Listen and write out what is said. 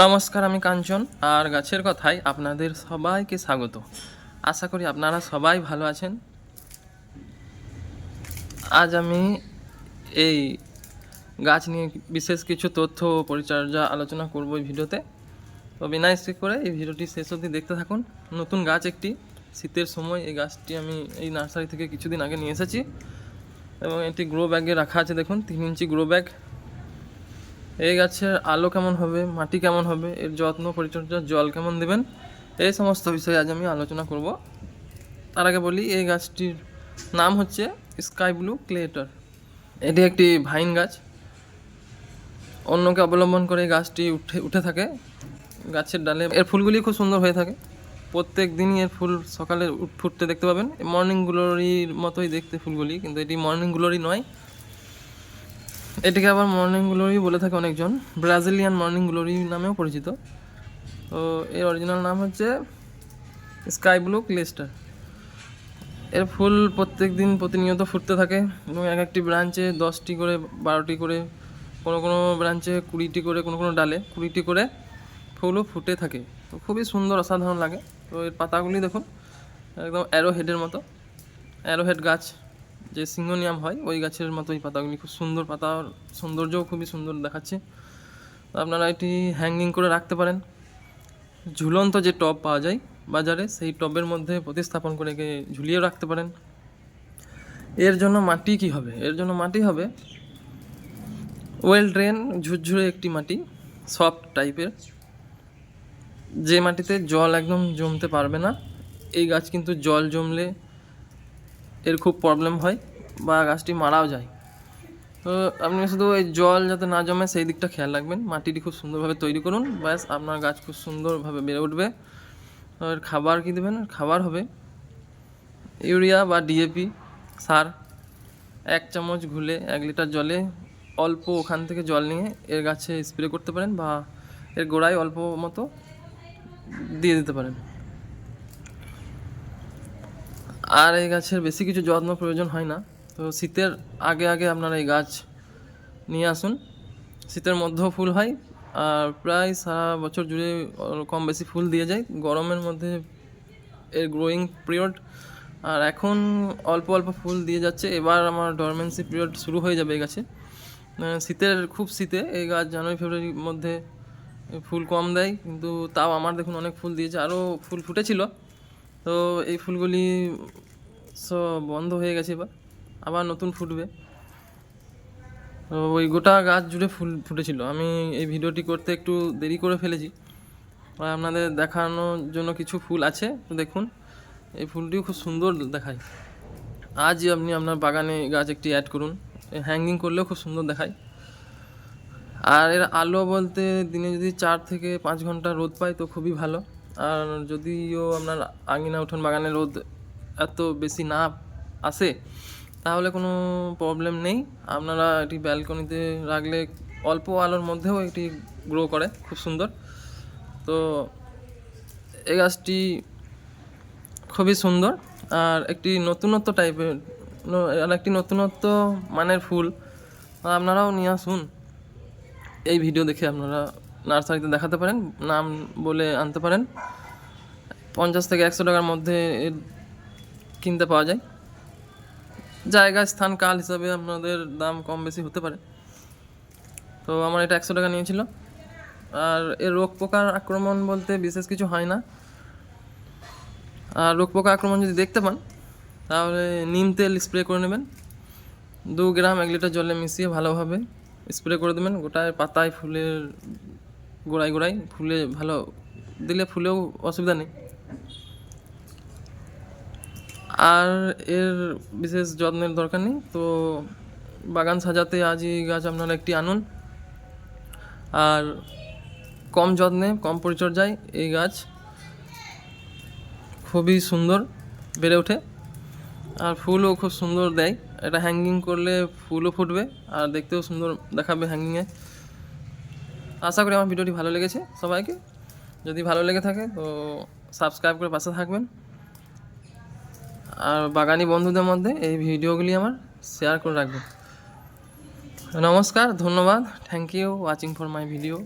নমস্কার, আমি কাঞ্চন, আর গাছের কথায় আপনাদের সবাইকে স্বাগত। আশা করি আপনারা সবাই ভালো আছেন। আজ আমি এই গাছ নিয়ে বিশেষ কিছু তথ্য পরিচর্যা আলোচনা করব এই ভিডিওতে। তো বিনা স্কিপ করে এই ভিডিওটি শেষ অবধি দেখতে থাকুন। নতুন গাছ একটি। শীতের সময় এই গাছটি আমি এই নার্সারি থেকে কিছুদিন আগে নিয়ে এসেছি। এবং এটি গ্রো ব্যাগে রাখা আছে, দেখুন, তিন ইঞ্চি গ্রো ব্যাগ। এই গাছের আলো কেমন হবে, মাটি কেমন হবে, এর যত্ন, পরিচর্যা, জল কেমন দেবেন, এই সমস্ত বিষয়ে আজ আমি আলোচনা করব। তার আগে বলি, এই গাছটির নাম হচ্ছে স্কাই ব্লু ক্লেটার এটি একটি ভাইন গাছ। অন্যকে অবলম্বন করে গাছটি উঠে উঠে থাকে। গাছের ডালে এর ফুলগুলি খুব সুন্দর হয়ে থাকে। প্রত্যেক দিনই এর ফুল সকালে ফুটতে দেখতে পাবেন। মর্নিং গ্লোরির মতোই দেখতে ফুলগুলি, কিন্তু এটি মর্নিং গ্লোরি নয়। এটিকে আবার মর্নিং গ্লোরি বলে থাকে অনেকজন। ব্রাজিলিয়ান মর্নিং গ্লোরি নামেও পরিচিত। তো এর অরিজিনাল নাম হচ্ছে স্কাই ব্লু ক্লেস্টার এর ফুল প্রত্যেক দিন প্রতিনিয়ত ফুটতে থাকে এবং এক একটি ব্রাঞ্চে দশটি করে, বারোটি করে, কোনো কোনো ব্রাঞ্চে কুড়িটি করে, কোনো কোনো ডালে কুড়িটি করে ফুলও ফুটে থাকে। তো খুবই সুন্দর, অসাধারণ লাগে। তো এর পাতাগুলি দেখুন, একদম অ্যারো হেডের মতো। অ্যারো হেড গাছ। যে সিঙ্গোনিয়াম হয়, ওই গাছের মতোই পাতাগুলি খুব সুন্দর পাতা সৌন্দর্যও খুবই সুন্দর দেখাচ্ছে। আপনারা এটি হ্যাঙ্গিং করে রাখতে পারেন। ঝুলন্ত যে টব পাওয়া যায় বাজারে, সেই টবের মধ্যে প্রতিস্থাপন করে একে ঝুলিয়ে রাখতে পারেন। এর জন্য মাটি কি হবে? এর জন্য মাটি হবে ওয়েল ড্রেন ঝুরঝুরে একটি মাটি সফট টাইপের যে মাটিতে জল একদম জমতে পারবে না, এই গাছ কিন্তু জল জমলে এর খুব প্রবলেম হয় বা গাছটি মারাও যায়। তো আপনি শুধু এই জল যাতে না জমে সেই দিকটা খেয়াল রাখবেন। মাটিটি খুব সুন্দরভাবে তৈরি করুন। ব্যাস, আপনার গাছ খুব সুন্দরভাবে বেড়ে উঠবে। আর খাবার কী দেবেন? খাবার হবে ইউরিয়া বা ডিএপি সার, এক চামচ ঘুলে এক লিটার জলে অল্প ওখান থেকে জল নিয়ে এর গাছে স্প্রে করতে পারেন বা এর গোড়ায় অল্প মতো দিয়ে দিতে পারেন। আর এই গাছের বেশি কিছু যত্ন প্রয়োজন হয় না। তো শীতের আগে আগে আপনারা এই গাছ নিয়ে আসুন। শীতের মধ্যেও ফুল হয় আর প্রায় সারা বছর জুড়ে কম বেশি ফুল দিয়ে যায়। গরমের মধ্যে এর গ্রোয়িং পিরিয়ড আর এখন অল্প অল্প ফুল দিয়ে যাচ্ছে। এবার আমার ডরমেন্সি পিরিয়ড শুরু হয়ে যাবে এই গাছে। শীতের, খুব শীতে এই গাছ জানুয়ারি, ফেব্রুয়ারির মধ্যে ফুল কম দেয়। কিন্তু তাও আমার দেখুন অনেক ফুল দিয়েছে। আরও ফুল ফুটেছিল। তো এই ফুলগুলি সব বন্ধ হয়ে গেছে এবার। আবার নতুন ফুটবে। তো ওই গোটা গাছ জুড়ে ফুল ফুটেছিল। আমি এই ভিডিওটি করতে একটু দেরি করে ফেলেছি। আপনাদের দেখানোর জন্য কিছু ফুল আছে, তো দেখুন। এই ফুলটিও খুব সুন্দর দেখায়। আজই আপনি আপনার বাগানে গাছ একটি অ্যাড করুন। হ্যাঙ্গিং করলেও খুব সুন্দর দেখায়। আর এর আলো বলতে দিনে যদি চার থেকে পাঁচ ঘণ্টা রোদ পায়, তো খুবই ভালো। আর যদিও আপনার আঙিনা উঠোন বাগানে রোদ এত বেশি না আসে, তাহলে কোনো প্রবলেম নেই। আপনারা এটি ব্যালকনিতে রাখলে অল্প আলোর মধ্যেও এটি গ্রো করে, খুব সুন্দর। তো এই গাছটি খুবই সুন্দর। আর একটি নতুনত্ব টাইপের আর একটি নতুনত্ব মানের ফুল, আপনারাও নিয়ে আসুন। এই ভিডিও দেখে আপনারা নার্সারিতে দেখাতে পারেন, নাম বলে আনতে পারেন। পঞ্চাশ থেকে একশো টাকার মধ্যে কিনতে পাওয়া যায়। জায়গা, স্থান, কাল হিসাবে আপনাদের দাম কম বেশি হতে পারে। তো আমার এটা একশো টাকা নিয়েছিল। আর এর রোগ পোকার আক্রমণ বলতে বিশেষ কিছু হয় না। আর রোগ পোকা আক্রমণ যদি দেখতে পান, তাহলে নিম তেল স্প্রে করে নেবেন। দু গ্রাম এক লিটার জলে মিশিয়ে ভালোভাবে স্প্রে করে দেবেন। গোটায় পাতায় ফুলের গোড়ায় গোড়ায় ফুলে ভালো, দিলে ফুলেও অসুবিধা নেই। আর এর বিশেষ যত্নের দরকার নেই। তো বাগান সাজাতে আজই গাছ আপনারা একটি আনুন। আর কম যত্নে, কম পরিচর্যায় এই গাছ খুবই সুন্দর বেড়ে ওঠে। আর ফুলও খুব সুন্দর দেয়। এটা হ্যাঙ্গিং করলে ফুলও ফুটবে, আর দেখতেও সুন্দর দেখাবে হ্যাঙ্গিংয়ে আশা করি আমার ভিডিওটি ভালো লেগেছে সবাইকে। যদি ভালো লেগে থাকে তো সাবস্ক্রাইব করে পাশে থাকবেন। আর বাগানি বন্ধুদের মধ্যে এই ভিডিওগুলি আমার শেয়ার করে রাখবেন। নমস্কার, ধন্যবাদ। Thank you watching for my video